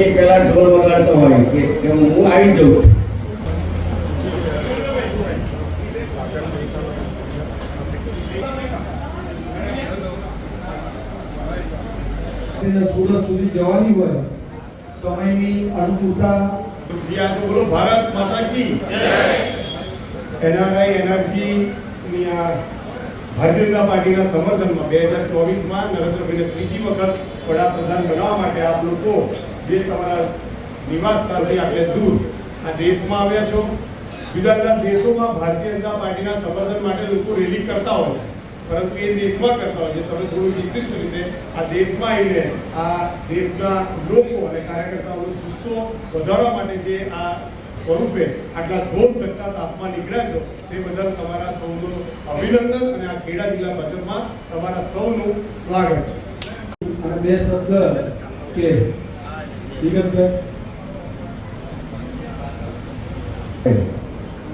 Minute પહેલા ઢોલ વગાડતો હોય કે હું આવી જાઉં સુરત સુધી જવાની હોય સમયની અનુકૂળતા. બોલો ભારત માતા કી એનઆરઆઈ એનર્જી ની આ ભારતીય જનતા પાર્ટીના સમર્થનમાં બે હજાર ચોવીસમાં નરેન્દ્રભાઈને ત્રીજી વખત વડાપ્રધાન બનાવવા માટે આપ લોકો જે તમારા નિવાસ સ્થળથી આટલે દૂર આ દેશમાં આવ્યા છો, જુદા જુદા દેશોમાં ભારતીય જનતા પાર્ટીના સમર્થન માટે લોકો રેલી કરતા હોય પરંતુ એ દેશમાં કરતા હોય છે. તમે થોડું વિશિષ્ટ રીતે આ દેશમાં આવીને આ દેશના લોકો અને કાર્યકર્તાઓનો જુસ્સો વધારવા માટે જે આ સ્વરૂપે આટલા ધોમ ઘટતા તાપમાં નીકળ્યા છો, તે બદલ તમારા સૌનું અભિનંદન અને આ ખેડા જિલ્લા ભાજપમાં તમારા સૌનું સ્વાગત છે. અને બે શબ્દ કે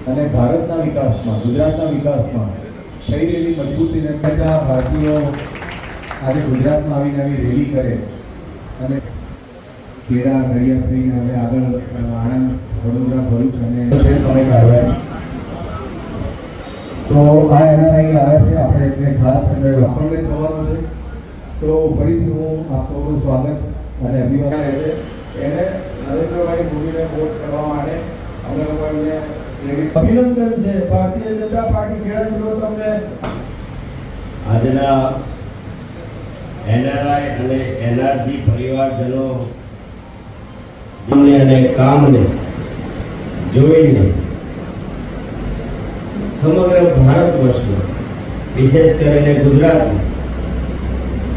અને ભારતના વિકાસમાં ગુજરાતના વિકાસમાં થઈ રહેલી મજબૂતીને બધા ભારતીયો આજે ગુજરાતમાં આવીને આવી રેલી કરે. અને ખેડા નડિયાદ થઈને હવે આગળ આણંદ વડોદરા ભરૂચ અને સમય આવ્યા તો આ એનઆરઆઈ આવે છે. આપણે એટલે ખાસ અને આપણને થવાનું છે. તો ફરીથી હું આપ સૌનું સ્વાગત અને અભિવાદન રહેશે. એને નરેન્દ્રભાઈ મોદીને વોટ કરવા માટે અમે લોકો એમને અભિનંદન છે. ભારતીય જનતા પાર્ટી ખેડા જિલ્લો તમને આજના એનઆરઆઈ અને એનઆરજી પરિવારજનો અને કામને જોઈને સમગ્ર ભારત વર્ષમાં વિશેષ કરીને ગુજરાત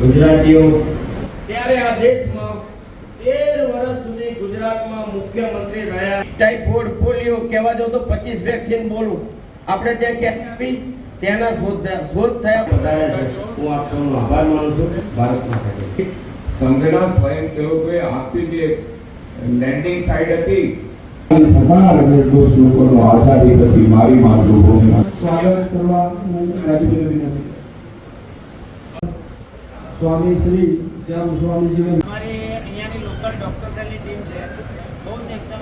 ગુજરાતીઓ ત્યારે આ દેશમાં તેર વર્ષ સુધી ગુજરાતમાં મુખ્યમંત્રી રહ્યા. ટાઇફોઇડ પોલિયો કહેવા જાવ તો પચીસ વેક્સિન બોલું. આપણે ત્યાં ક્યાં આપી તેના શોધ શોધ થયા. વધારે છે હું આપ સૌનો આભાર માનું છું. ભારત માટે સંઘના સ્વયંસેવકોએ આપી જે લેન્ડિંગ સાઇટ હતી સરકાર અને નિર્દોષ લોકોનો આધારિત હશે મારી માતૃભૂમિમાં સ્વાગત કરવા હું સ્વામી શ્રી શ્યામ સ્વામીજીને અમારી અહીંયાની લોકલ ડોક્ટર્સની ટીમ છે બહુ જ એકદમ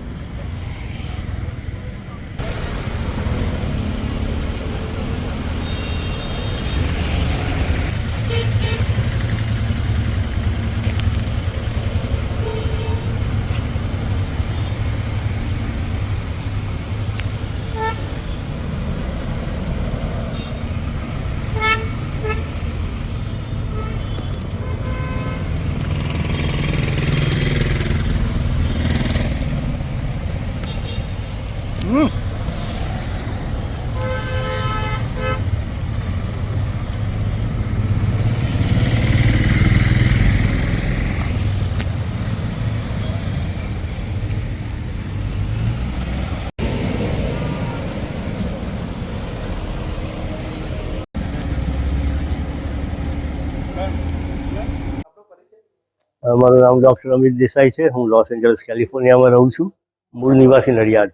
મારું નામ ડૉક્ટર અમિત દેસાઈ છે. હું લોસ એન્જલસ કેલિફોર્નિયામાં રહું છું. મૂળ નિવાસી નડિયાદ.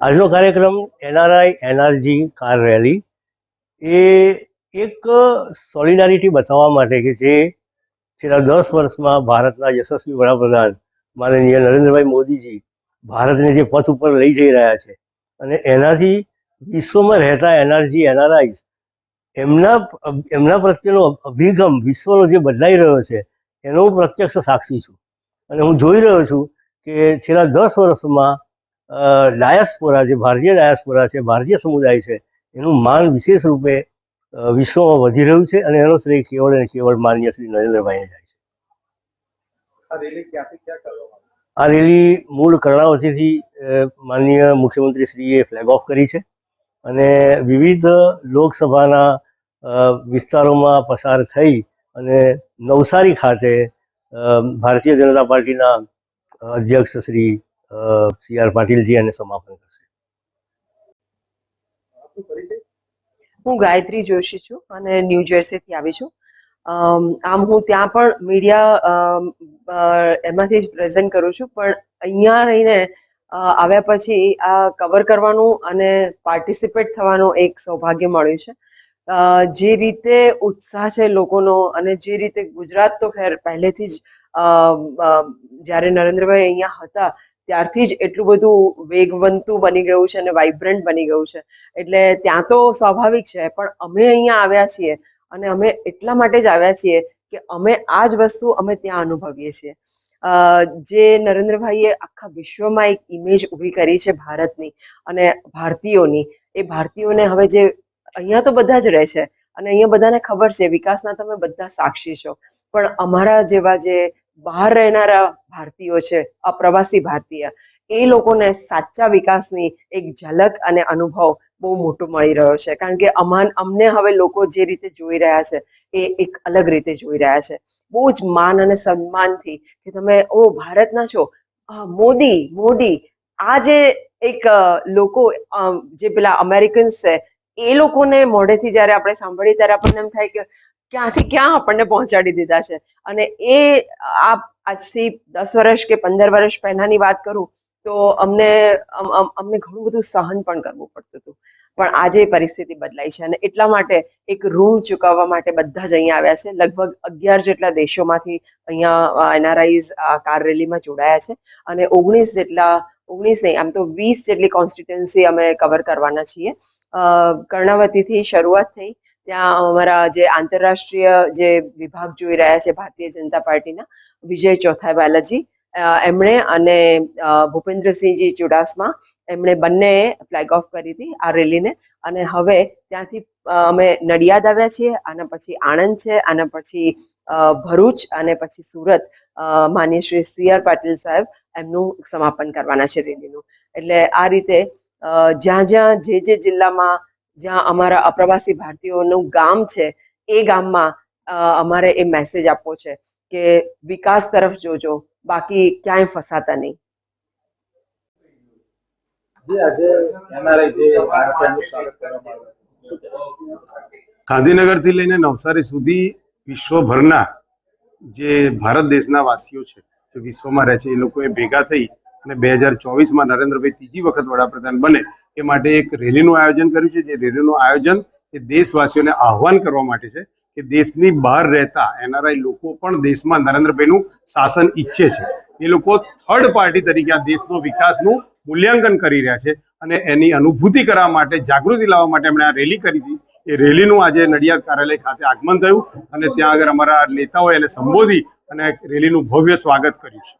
આજનો કાર્યક્રમ એનઆરઆઈ એનઆરજી કાર રેલી. એ એક સોલિડારિટી બતાવવા માટે કે જે છેલ્લા દસ વર્ષમાં ભારતના યશસ્વી વડાપ્રધાન માનનીય નરેન્દ્રભાઈ મોદીજી ભારતને જે પથ ઉપર લઈ જઈ રહ્યા છે. અને એનાથી વિશ્વમાં રહેતા એનઆરજી એનઆરઆઈસ એમના એમના પ્રત્યેનો અભિગમ વિશ્વનો જે બદલાઈ રહ્યો છે એનો હું પ્રત્યક્ષ સાક્ષી છું. અને હું જોઈ રહ્યો છું કે છેલ્લા દસ વર્ષમાં ડાયસ્પોરા જે ભારતીય ડાયસ્પોરા છે ભારતીય સમુદાય છે એનું માન વિશેષ રૂપે વિશ્વમાં વધી રહ્યું છે અને એનો શ્રેય કેવળ અને કેવળ માન્ય શ્રી નરેન્દ્રભાઈને જાય છે. આ રેલી મૂળ કર્ણાવતીથી માનનીય મુખ્યમંત્રી શ્રીએ ફ્લેગ ઓફ કરી છે. અને વિવિધ લોકસભાના વિસ્તારોમાં પસાર થઈ અને નવસારી ખાતે અ, ભારતીય જનતા પાર્ટીના અધ્યક્ષ શ્રી સી આર પાટીલજી એને સમાપન કરશે. હું ગાયત્રી જોશી છું અને ન્યૂ જર્સીથી આવી છું. અમ, આમ હું ત્યાં પણ મીડિયા એમાંથી જ પ્રેઝન્ટ કરું છું. પણ અહીંયા રહીને આવ્યા પછી આ કવર કરવાનું અને પાર્ટિસિપેટ થવાનું એક સૌભાગ્ય મળ્યું છે. જે રીતે ઉત્સાહ છે લોકોનો અને જે રીતે ગુજરાત તો ખેર પહેલેથી જ જ્યારે નરેન્દ્રભાઈ અહીંયા હતા, ત્યારથી જ એટલું બધું વેગવંતું બની ગયું છે અને વાઇબ્રન્ટ બની ગયું છે. એટલે ત્યાં તો સ્વાભાવિક છે, પણ અમે અહીંયા આવ્યા છીએ અને અમે એટલા માટે જ આવ્યા છીએ કે અમે આ જ વસ્તુ અમે ત્યાં અનુભવીએ છીએ. જે નરેન્દ્રભાઈએ આખા વિશ્વમાં એક ઇમેજ ઊભી કરી છે ભારતની અને ભારતીયોની. એ ભારતીયોને હવે જે અહીંયા તો બધા જ રહે છે અને અહીંયા બધાને ખબર છે, વિકાસના તમે બધા સાક્ષી છો. પણ અમારા જેવા જે બહાર રહેનારા ભારતીયો છે, અપ્રવાસી ભારતીય, એ લોકોને સાચા વિકાસની એક ઝલક અને અનુભવ બહુ મોટો મળી રહ્યો છે. કારણ કે અમાન અમને હવે લોકો જે રીતે જોઈ રહ્યા છે, એ એક અલગ રીતે જોઈ રહ્યા છે. બહુ જ માન અને સન્માનથી કે તમે, ઓ ભારતના છો મોદી મોદી, આ જે એક લોકો જે પેલા અમેરિકન્સ છે, એ લોકોને મોઢેથી જ્યારે આપણે સાંભળીએ ત્યારે આપણને એમ થાય કે ક્યાંથી ક્યાં આપણને પહોંચાડી દીધા છે. અને એ આ આજથી દસ વર્ષ કે પંદર વર્ષ પહેલાની વાત કરું તો અમને, અમ- અમ- અમને ઘણું બધું સહન પણ કરવું પડતું હતું. પણ આજે પરિસ્થિતિ બદલાઈ છે અને એટલા માટે એક ઋણ ચૂકવવા માટે બધા જ અહીંયા આવ્યા છે. લગભગ અગિયાર જેટલા દેશોમાંથી અહીંયા એનઆરઆઈઝ આ કાર રેલીમાં જોડાયા છે અને ઓગણીસ જેટલા, ઓગણીસ નહીં, આમ તો વીસ જેટલી કોન્સ્ટિટ્યુન્સી અમે કવર કરવાના છીએ. કર્ણાવતીથી શરૂઆત થઈ. ત્યાં અમારા જે આંતરરાષ્ટ્રીય જે વિભાગ જોઈ રહ્યા છે, ભારતીય જનતા પાર્ટીના, વિજય ચોથા બાલાજી એમણે અને ભૂપેન્દ્રસિંહજી ચુડાસમા એમણે બંને ફ્લેગ ઓફ કરી હતી આ રેલીને. અને હવે ત્યાંથી અમે નડિયાદ આવ્યા છીએ, આના પછી આણંદ છે, આના પછી ભરૂચ અને પછી સુરત. માનીય શ્રી સી આર પાટીલ સાહેબ એમનું સમાપન કરવાના છે રેલીનું. એટલે આ રીતે જ્યાં જ્યાં જે જે જિલ્લામાં જ્યાં અમારા અપ્રવાસી ભારતીયોનું ગામ છે, એ ગામમાં અમારે એ મેસેજ આપવો છે કે વિકાસ તરફ જોજો, બાકી ક્યાંય ફસાતા નહીં. ગાંધીનગરથી લઈને નવસારી સુધી વિશ્વભરના જે ભારત દેશના વાસીઓ છે, જે વિશ્વમાં રહે છે, એ લોકોએ ભેગા થઈ અને બે હજાર ચોવીસમાં નરેન્દ્રભાઈ ત્રીજી વખત વડાપ્રધાન બને એ માટે એક રેલીનું આયોજન કર્યું છે. જે રેલીનું આયોજન એ દેશવાસીઓને આહવાન કરવા માટે છે કે દેશની બહાર રહેતા એનઆરઆઈ લોકો પણ દેશમાં નરેન્દ્રભાઈનું શાસન ઈચ્છે છે. એ લોકો થર્ડ પાર્ટી તરીકે આ દેશનો વિકાસનું મૂલ્યાંકન કરી રહ્યા છે અને એની અનુભૂતિ કરવા માટે, જાગૃતિ લાવવા માટે એમણે આ રેલી કરી હતી. એ રેલીનું આજે નડિયાદ કાર્યાલય ખાતે આગમન થયું અને ત્યાં આગળ અમારા નેતાઓએ એને સંબોધી અને રેલીનું ભવ્ય સ્વાગત કર્યું છે.